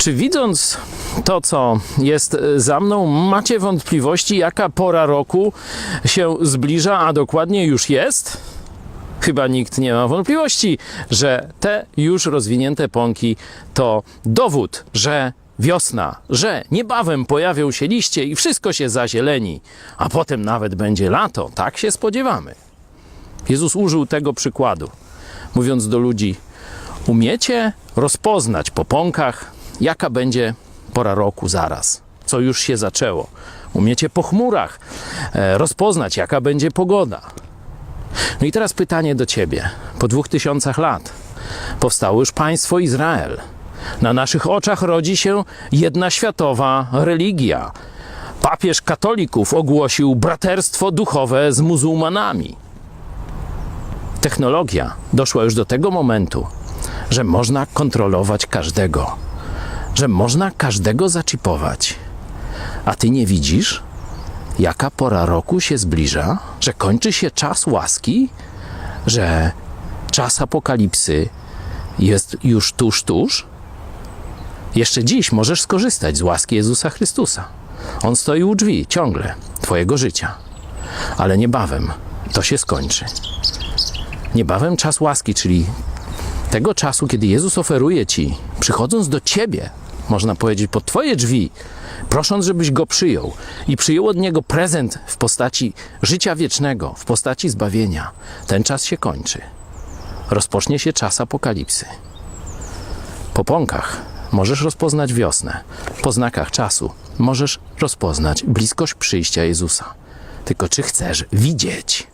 Czy widząc to, co jest e, za mną, macie wątpliwości, jaka pora roku się zbliża, a dokładnie już jest? Chyba nikt nie ma wątpliwości, że te już rozwinięte pąki to dowód, że wiosna, że niebawem pojawią się liście i wszystko się zazieleni, a potem nawet będzie lato. Tak się spodziewamy. Jezus użył tego przykładu, mówiąc do ludzi: Umiecie rozpoznać po pąkach, jaka będzie pora roku zaraz, co już się zaczęło. Umiecie po chmurach e, rozpoznać, jaka będzie pogoda. No i teraz pytanie do ciebie. Po dwóch tysiącach lat powstało już państwo Izrael. Na naszych oczach rodzi się jedna światowa religia. Papież katolików ogłosił braterstwo duchowe z muzułmanami. Technologia doszła już do tego momentu, że można kontrolować każdego, że można każdego zaczipować. A ty nie widzisz, jaka pora roku się zbliża, że kończy się czas łaski, że czas apokalipsy jest już tuż, tuż? Jeszcze dziś możesz skorzystać z łaski Jezusa Chrystusa. On stoi u drzwi ciągle Twojego życia, ale niebawem to się skończy. Niebawem czas łaski, czyli tego czasu, kiedy Jezus oferuje Ci, przychodząc do Ciebie, można powiedzieć, pod Twoje drzwi, prosząc, żebyś Go przyjął i przyjął od Niego prezent w postaci życia wiecznego, w postaci zbawienia. Ten czas się kończy. Rozpocznie się czas apokalipsy. Po pąkach możesz rozpoznać wiosnę. Po znakach czasu możesz rozpoznać bliskość przyjścia Jezusa. Tylko czy chcesz widzieć?